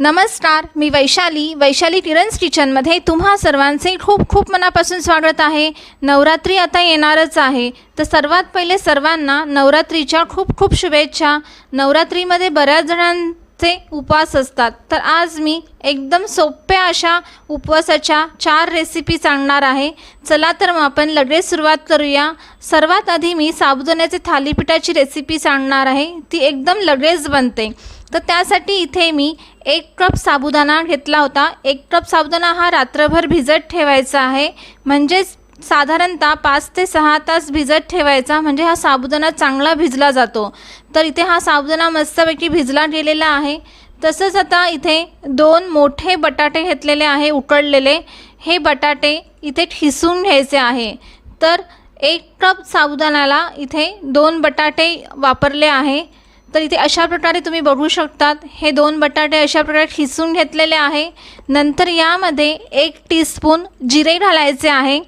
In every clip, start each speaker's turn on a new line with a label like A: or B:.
A: नमस्कार मी वैशाली. वैशाली किरण्स किचनमध्ये तुम्हा सर्वांचे खूप खूप मनापासून स्वागत आहे. नवरात्री आता येणारच आहे. तर सर्वात पहिले सर्वांना नवरात्रीच्या खूप खूप शुभेच्छा. नवरात्रीमध्ये बऱ्याच जणां चे उपवास असतात. तर आज मी एकदम सोप्या अशा उपवासाच्या चार रेसिपी सांगणार आहे. चला तर मग आपण लगेच सुरुवात करूया. सर्वात आधी मी साबुदाण्याचे थालीपीठाची रेसिपी सांगणार आहे. ती एकदम लगेच बनते. तर त्यासाठी इथे मी एक कप साबुदाणा घेतला होता. एक कप साबुदाणा हा रात्रभर भिजत ठेवायचा आहे. म्हणजेच साधारणतः पाच ते सहा तास भिजत ठेवायचा म्हणजे हा साबुदाणा चांगला भिजला जातो. तर इथे हा साबुदाणा मस्तपैकी भिजला गेलेला आहे. तसंच आता इथे दोन मोठे बटाटे घेतलेले आहे उकडलेले. हे बटाटे इथे खिसून घ्यायचे आहे. तर एक कप साबुदाण्याला इथे दोन बटाटे वापरले आहे. तर इथे अशा प्रकारे तुम्ही बघू शकतात हे दोन बटाटे अशा प्रकारे खिसून घेतलेले आहे. नंतर यामध्ये एक टीस्पून जिरे घालायचे आहे.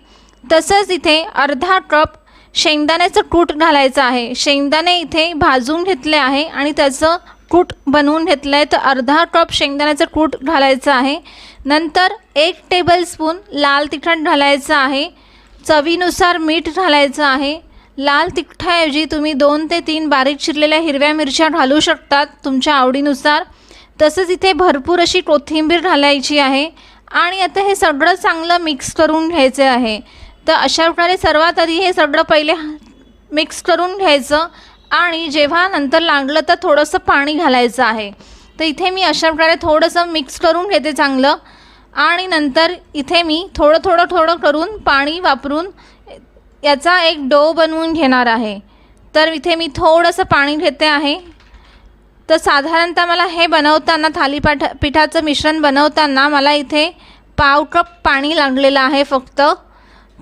A: तसंच इथे अर्धा कप शेंगदाण्याचं कूट घालायचं आहे. शेंगदाणे इथे भाजून घेतले आहे आणि त्याचं कूट बनवून घेतलं आहे तर अर्धा कप शेंगदाण्याचं कूट घालायचं आहे. नंतर एक टेबलस्पून लाल तिखट घालायचं आहे. चवीनुसार मीठ घालायचं आहे. लाल तिखटाऐवजी तुम्ही दोन ते तीन बारीक चिरलेल्या हिरव्या मिरच्या घालू शकतात तुमच्या आवडीनुसार. तसंच इथे भरपूर अशी कोथिंबीर घालायची आहे. आणि आता हे सगळं चांगलं मिक्स करून घ्यायचे आहे. तर अशा प्रकारे सर्वात आधी हे सगळं पहिले मिक्स करून घ्यायचं आणि जेव्हा नंतर लागलं तर थोडंसं पाणी घालायचं आहे. तर इथे मी अशा प्रकारे थोडंसं मिक्स करून घेते चांगलं आणि नंतर इथे मी थोडं थोडं थोडं करून पाणी वापरून याचा एक डो बनवून घेणार आहे. तर इथे मी थोडंसं पाणी घेते आहे. तर साधारणतः मला हे बनवताना थालीपाठ पिठाचं मिश्रण बनवताना मला इथे पाव कप पाणी लागलेलं आहे फक्त.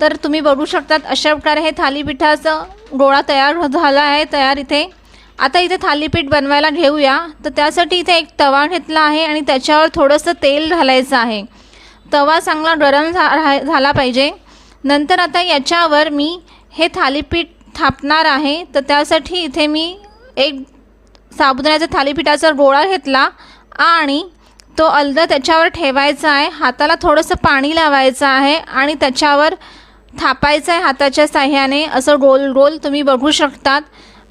A: तर तुम्ही बघू शकतात अशा प्रकारे हे थालीपीठाचं गोळा तयार झाला आहे तयार इथे. आता इथे थालीपीठ बनवायला घेऊया. तर त्यासाठी इथे एक तवा घेतला आहे आणि त्याच्यावर थोडंसं तेल घालायचं आहे. तवा चांगला गरम झा झाला पाहिजे. नंतर आता याच्यावर मी हे थालीपीठ थापणार आहे. तर त्यासाठी इथे मी एक साबुदाण्याचा थालीपीठाचा गोळा घेतला आणि तो अलगद त्याच्यावर ठेवायचा आहे. हाताला थोडंसं पाणी लावायचं आहे आणि त्याच्यावर थापायचं आहे हाताच्या साह्याने असं गोल गोल तुम्ही बघू शकतात.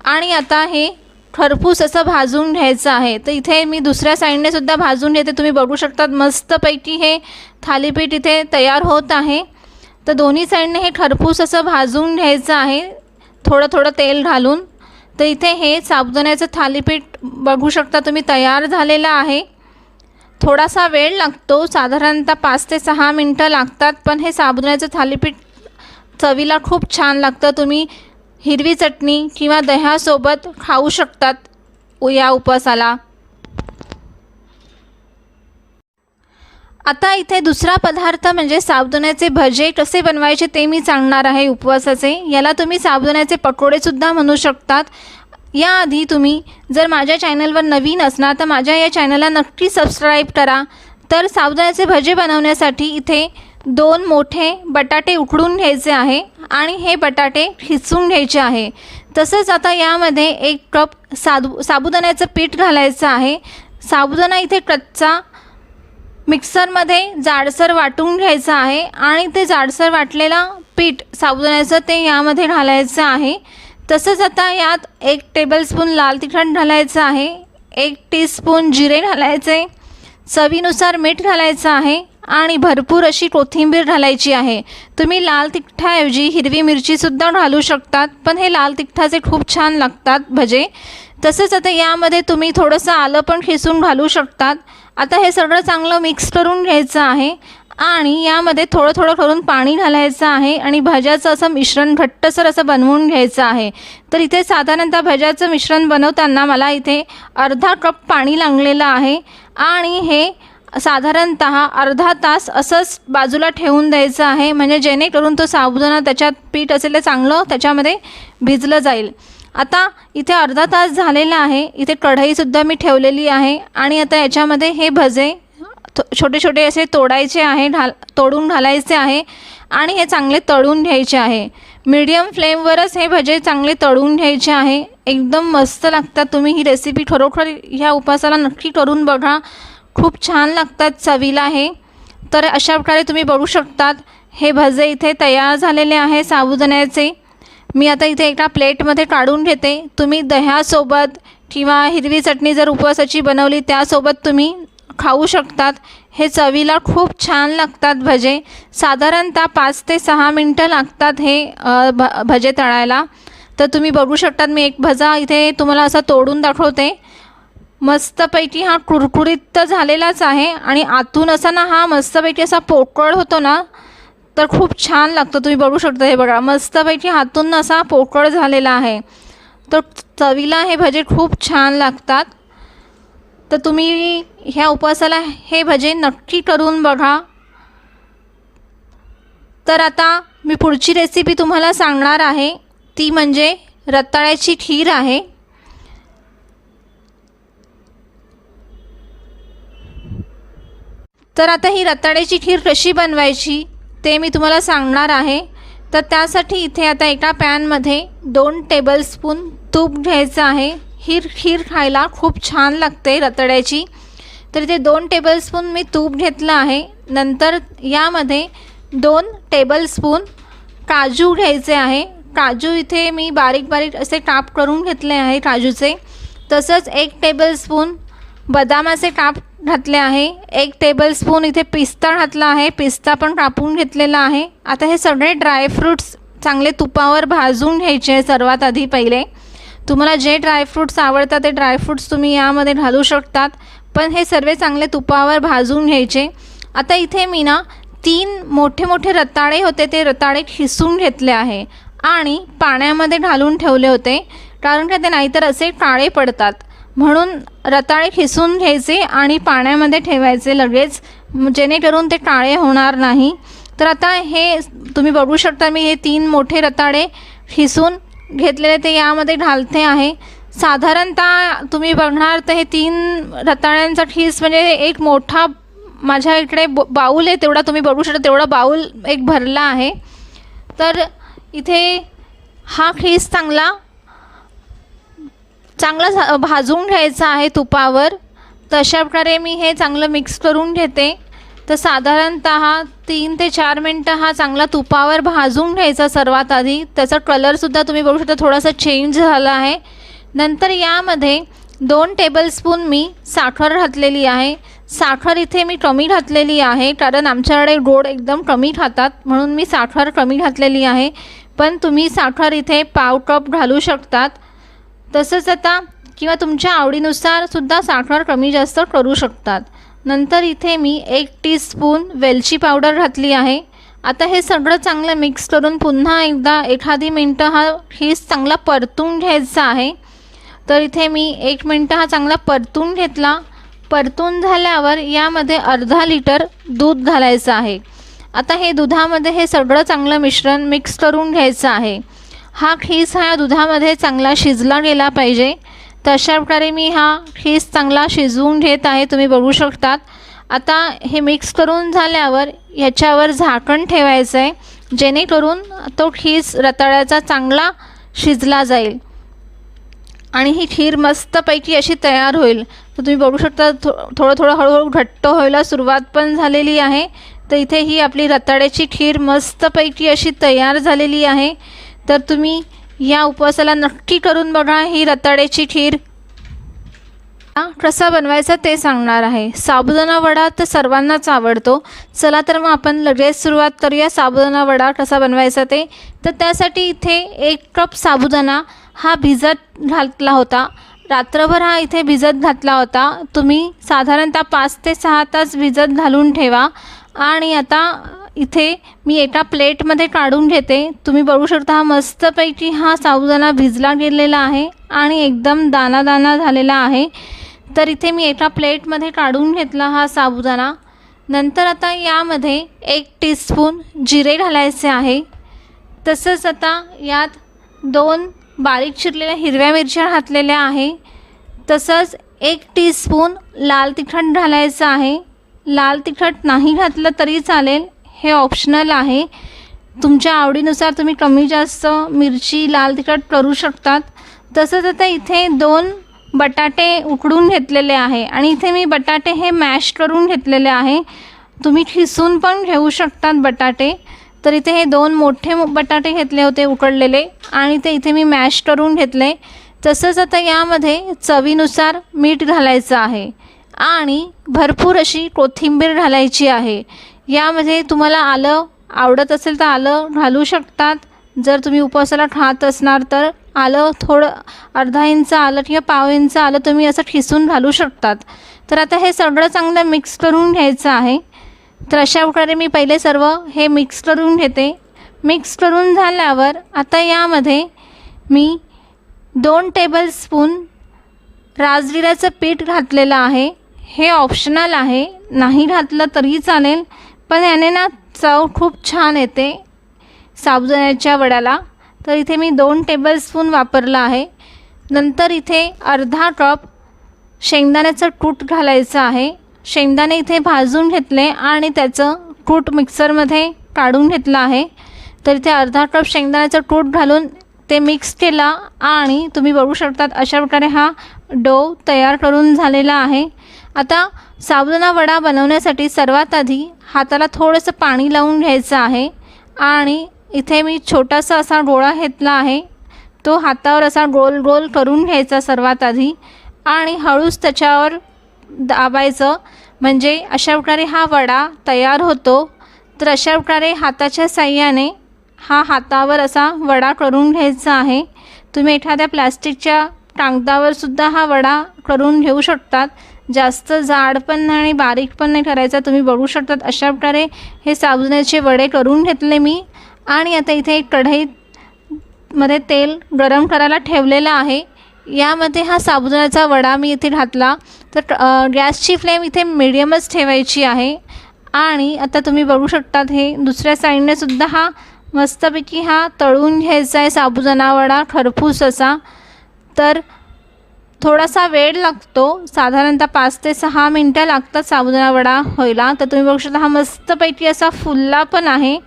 A: आणि आता हे खरपूस असं भाजून घ्यायचं आहे. तर इथे मी दुसऱ्या साईडने सुद्धा भाजून घेते. तुम्ही बघू शकतात मस्तपैकी हे थालीपीठ इथे तयार होत आहे. तर दोन्ही साईडने हे खरपूस असं भाजून घ्यायचं आहे. थोडं थोडं तेल घालून. तर इथे हे साबुदाण्याचं थालीपीठ बघू शकता तुम्ही तयार झालेलं आहे. थोडासा वेळ लागतो. साधारणतः पाच ते सहा मिनटं लागतात पण हे साबुदाण्याचं थालीपीठ चवीला खूप छान लागतं. तुम्ही हिरवी चटणी किंवा दह्यासोबत खाऊ शकतात या उपवासाला. आता इथे दुसरा पदार्थ म्हणजे साबुदाण्याचे भजे कसे बनवायचे ते मी सांगणार आहे उपवासाचे. याला तुम्ही साबुदाण्याचे पकोडेसुद्धा म्हणू शकतात. याआधी तुम्ही जर माझ्या चॅनलवर नवीन असणार तर माझ्या या चॅनलला नक्की सबस्क्राईब करा. तर साबुदाण्याचे भजे बनवण्यासाठी इथे दोन मोठे बटाटे उकडून घ्यायचे आहे आणि हे बटाटे खिचून घ्यायचे आहे. तसंच आता यामध्ये एक कप साबु साबुदाण्याचं पीठ घालायचं आहे. साबुदाणा इथे कच्चा मिक्सरमध्ये जाडसर वाटून घ्यायचं आहे आणि ते जाडसर वाटलेला पीठ साबुदाण्याचं ते यामध्ये घालायचं आहे. तसंच आता यात एक टेबलस्पून लाल तिखट घालायचं आहे एक टीस्पून जिरे घालायचे चवीनुसार मीठ घालायचं आहे. आणि भरपूर अशी कोथिंबीर घालायची आहे. तुम्ही लाल तिखटाऐवजी हिरवी मिरचीसुद्धा घालू शकतात पण हे लाल तिखटाचे खूप छान लागतात भजे. तसंच आता यामध्ये तुम्ही थोडंसं आलं पण खिसून घालू शकतात. आता हे सगळं चांगलं मिक्स करून घ्यायचं आहे आणि यामध्ये थोडं थोडं करून पाणी घालायचं आहे आणि भज्याचं असं मिश्रण घट्टसर असं बनवून घ्यायचं आहे. तर इथे साधारणतः भज्याचं मिश्रण बनवताना मला इथे अर्धा कप पाणी लागलेलं आहे आणि हे साधारणत अर्धा तास असंच बाजूला ठेवून द्यायचं आहे. म्हणजे जेणेकरून तो साबुदाणा त्याच्यात पीठ असेल ते चांगलं त्याच्यामध्ये भिजलं जाईल. आता इथे अर्धा तास झालेला आहे. इथे कढईसुद्धा मी ठेवलेली आहे. आणि आता याच्यामध्ये हे भजे छोटे छोटे असे तोडायचे आहे ढाल तोडून घालायचे आहे. आणि हे चांगले तळून घ्यायचे आहे. मीडियम फ्लेमवरच हे भजे चांगले तळून घ्यायचे आहे. एकदम मस्त लागतात तुम्ही ही रेसिपी खरोखर ह्या उपासाला नक्की करून बघा. खूप छान लागतात चवीला हे. तर अशा प्रकारे तुम्ही बघू शकतात हे भजे इथे तयार झालेले आहे साबुदाण्याचे. मी आता इथे एका प्लेटमध्ये काढून घेते. तुम्ही दह्यासोबत किंवा हिरवी चटणी जर उपवासाची बनवली त्यासोबत तुम्ही खाऊ शकतात. हे चवीला खूप छान लागतात भजे. साधारणतः पाच ते सहा मिनटं लागतात हे भ भजे तळायला. तर तुम्ही बघू शकतात मी एक भजा इथे तुम्हाला असा तोडून दाखवते. मस्तपैकी हा कुरकुरीत तर झालेलाच आहे आणि आतून असा ना हा मस्तपैकी असा पोकळ होतो ना तर खूप छान लागतो. तुम्ही बघू शकता हे बघा. मस्तपैकी हातून असा पोकळ झालेला आहे. तर चवीला हे भजे खूप छान लागतात. तर तुम्ही ह्या उपवासाला हे भजे नक्की करून बघा. तर आता मी पुढची रेसिपी तुम्हाला सांगणार आहे. ती म्हणजे रताळ्याची खीर आहे. तर आता ही रताळ्याची खीर कशी बनवायची ते मी तुम्हाला सांगणार आहे. तर त्यासाठी इथे आता एका पॅनमध्ये दोन टेबलस्पून तूप घ्यायचं आहे. ही खीर खायला खूप छान लागते रताळ्याची. तर इथे दोन टेबलस्पून मी तूप घेतलं आहे. नंतर यामध्ये दोन टेबलस्पून काजू घ्यायचे आहे. काजू इथे मी बारीक बारीक असे काप करून घेतले आहे काजूचे. तसंच एक टेबलस्पून बदामाचे काप घातले आहे. एक टेबलस्पून इथे पिस्ता घातला आहे. पिस्ता पण कापून घेतलेला आहे. आता हे सगळे ड्रायफ्रूट्स चांगले तुपावर भाजून घ्यायचे सर्वात आधी पहिले. तुम्हाला जे ड्रायफ्रूट्स आवडतात ते ड्रायफ्रूट्स तुम्ही यामध्ये घालू शकतात. पण हे सर्व चांगले तुपावर भाजून घ्यायचे. आता इथे मी ना तीन मोठे मोठे रताळे होते ते रताळे खिसून घेतले आहे. आणि पाण्यामध्ये घालून ठेवले होते. कारण का ते नाहीतर असे काळे पडतात. म्हणून रताळे खिसून घ्यायचे आणि पाण्यामध्ये ठेवायचे लगेच जेणेकरून ते काळे होणार नाही. तर आता हे तुम्ही बघू शकता मी हे तीन मोठे रताळे खिसून घेतलेले ते यामध्ये घालते आहे. साधारणतः तुम्ही बघणार तर हे तीन रताळ्यांचा खीस म्हणजे एक मोठा माझ्या इकडे ब बाऊल आहे तेवढा तुम्ही बघू शकता तेवढा बाऊल एक भरला आहे. तर इथे हा खीस चांगला चांगला झा भाजून घ्यायचा आहे तुपावर. तर अशा प्रकारे मी हे चांगलं मिक्स करून घेते. तर साधारणत तीन ते चार मिनटं हा चांगला तुपावर भाजून घ्यायचा सर्वात आधी. त्याचा कलरसुद्धा तुम्ही बघू शकता थोडासा चेंज झाला आहे. नंतर यामध्ये दोन टेबलस्पून मी साखर घातलेली आहे. साखर इथे मी कमी घातलेली आहे कारण आमच्याकडे गोड एकदम कमी खातात म्हणून मी साखर कमी घातलेली आहे. पण तुम्ही साखर इथे पाव कप घालू शकतात. तसंच आता किंवा तुमच्या आवडीनुसार सुद्धा साखर कमी जास्त करू शकतात. नंतर इथे मी एक टीस्पून वेलची पावडर घातली आहे. आता हे सगळं चांगलं मिक्स करून पुन्हा एकदा एखादी मिनटं हा खीस चांगला परतून घ्यायचा आहे. तर इथे मी एक मिनटं हा चांगला परतून घेतला. परतून झाल्यावर यामध्ये अर्धा लिटर दूध घालायचं आहे. आता हे दुधामध्ये हे सगळं चांगलं मिश्रण मिक्स करून घ्यायचं आहे. हा खीस हा दुधामध्ये चांगला शिजला गेला पाहिजे. तर अशा प्रकारे मी हा खीस चांगला शिजवून घेत आहे तुम्ही बघू शकतात. आता हे मिक्स करून झाल्यावर ह्याच्यावर झाकण ठेवायचं आहे जेणेकरून तो खीस रताळ्याचा चांगला शिजला जाईल. आणि ही खीर मस्तपैकी अशी तयार होईल. तर तुम्ही बघू शकता थो थोडं थोडं हळूहळू घट्ट व्हायला सुरुवात पण झालेली आहे. तर इथे ही आपली रताळ्याची खीर मस्तपैकी अशी तयार झालेली आहे. तर तुम्ही या उपवासाला नक्की करून बघा ही रताळ्याची खीर. कसा बनवायचा ते सांगणार आहे. साबुदाणा वडा तर सर्वांनाच आवडतो. चला तर मग आपण लगेच सुरुवात करूया. साबुदाणा वडा कसा बनवायचा ते. तर त्यासाठी इथे एक कप साबुदाणा हा भिजत घातला होता. रात्रभर हा इथे भिजत घातला होता. तुम्ही साधारणतः पाच ते सहा तास भिजत घालून ठेवा. आणि आता इथे मी एका प्लेटमध्ये काढून घेते. तुम्ही बघू शकता हा मस्तपैकी हा साबुदाणा भिजला गेलेला आहे आणि एकदम दाना दाना झालेला आहे. तर इथे मी एका प्लेटमध्ये काढून घेतला हा साबुदाणा. नंतर आता यामध्ये एक टीस्पून जिरे घालायचे आहे. तसंच आता यात दोन बारीक चिरलेल्या हिरव्या मिरच्या घातलेल्या आहे. तसंच एक टीस्पून लाल तिखट घालायचं आहे. लाल तिखट नाही घातलं तरी चालेल. हे ऑप्शनल आहे. तुमच्या आवडीनुसार तुम्ही कमी जास्त मिरची लाल तिखट करू शकतात. तसंच आता इथे दोन बटाटे उकडून घेतलेले आहे आणि इथे मी बटाटे हे मॅश करून घेतलेले आहे. तुम्ही खिसून पण घेऊ शकतात बटाटे. तर इथे हे दोन मोठे बटाटे घेतले होते उकडलेले आणि ते इथे मी मॅश करून घेतले. तसंच आता यामध्ये चवीनुसार मीठ घालायचं आहे आणि भरपूर अशी कोथिंबीर घालायची आहे. यामध्ये तुम्हाला आलं आवडत असेल तर आलं घालू शकतात. जर तुम्ही उपवासाला खात असणार तर आलं थोडं अर्धा इंच आलं किंवा पाव इंच आलं तुम्ही असं खिसून घालू शकतात. तर आता हे सगळं चांगलं मिक्स करून घ्यायचं आहे. तर अशा प्रकारे मी पहिले सर्व हे मिक्स करून घेते. मिक्स करून झाल्यावर आता यामध्ये मी दोन टेबलस्पून राजगिऱ्याचं पीठ घातलेलं आहे. हे ऑप्शनल आहे. नाही घातलं तरी चालेल. पण याने ना चव खूप छान येते साबुदाण्याच्या वड्याला. तर इथे मी दोन टेबलस्पून वापरला आहे. नंतर इथे अर्धा कप शेंगदाण्याचं कूट घालायचं आहे. शेंगदाणे इथे भाजून घेतले आणि त्याचं कूट मिक्सरमध्ये काढून घेतलं आहे. तर इथे अर्धा कप शेंगदाण्याचं कूट घालून ते मिक्स केला आणि तुम्ही बघू शकतात अशा प्रकारे हा डो तयार करून झालेला आहे. आता साबुदाणा वडा बनवण्यासाठी सर्वात आधी हाताला थोडंसं पाणी लावून घ्यायचं आहे. आणि इथे मी छोटासा असा गोळा घेतला आहे. तो हातावर असा गोल गोल करून घ्यायचा सर्वात आधी. आणि हळूच त्याच्यावर दाबायचं. म्हणजे अशा प्रकारे हा वडा तयार होतो. तर अशा प्रकारे हाताच्या साह्याने हा हातावर असा वडा करून घ्यायचा आहे. तुम्ही एखाद्या प्लॅस्टिकच्या कागदावर सुद्धा हा वडा करून घेऊ शकतात. जास्त जाड पण नाही आणि बारीक पण नाही करायचा. तुम्ही बघू शकतात अशा प्रकारे हे साबुदाण्याचे वडे करून घेतले मी. आणि आता इथे एक कढईत मध्ये तेल गरम करायला ठेवलेलं आहे. यामध्ये हा साबुदाण्याचा वडा मी इथे घातला. तर गॅसची फ्लेम इथे मिडियमच ठेवायची आहे. आणि आता तुम्ही बघू शकतात हे दुसऱ्या साईडने सुद्धा हा मस्तपैकी हा तळून घ्यायचा आहे साबुदाणा वडा खरपूस असा. तर थोडासा वेळ लागतो. साधारणतः पाच ते सहा मिनटं लागतात साबुदाणा वडा व्हायला. तर तुम्ही बघू शकता हा मस्तपैकी असा फुल्ला पण आहे.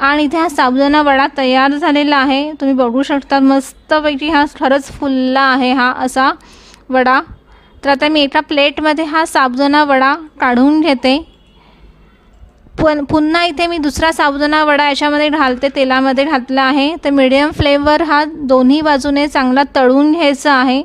A: आणि इथे हा साबुदाणा वडा तयार झालेला आहे. तुम्ही बघू शकता मस्तपैकी हा खरंच फुल्ला आहे हा असा वडा. तर आता मी एका प्लेटमध्ये हा साबुदाणा वडा काढून घेते. पण पुन्हा इथे मी दुसरा साबुदाणा वडा याच्यामध्ये घालते तेलामध्ये घातला आहे. तर मीडियम फ्लेमवर हा दोन्ही बाजूने चांगला तळून घ्यायचा आहे.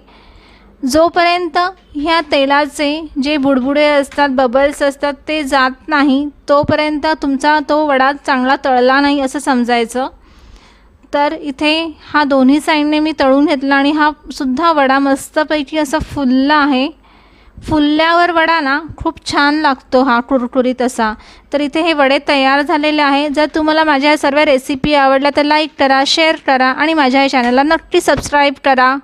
A: जोपर्यंत ह्या तेलाचे जे बुडबुडे असतात बबल्स असतात ते जात नाही तोपर्यंत तुमचा तो वडा चांगला तळला नाही असं समजायचं. तर इथे हा दोन्ही साईडने मी तळून घेतला आणि हा सुद्धा वडा मस्तपैकी असा फुलला आहे. फुलल्यावर वडा ना खूप छान लागतो हा कुरकुरीत असा. तर इथे हे वडे तयार झालेले आहे. जर तुम्हाला माझ्या सर्व रेसिपी आवडल्या तर लाईक करा शेअर करा आणि माझ्या या चॅनलला नक्की सबस्क्राईब करा.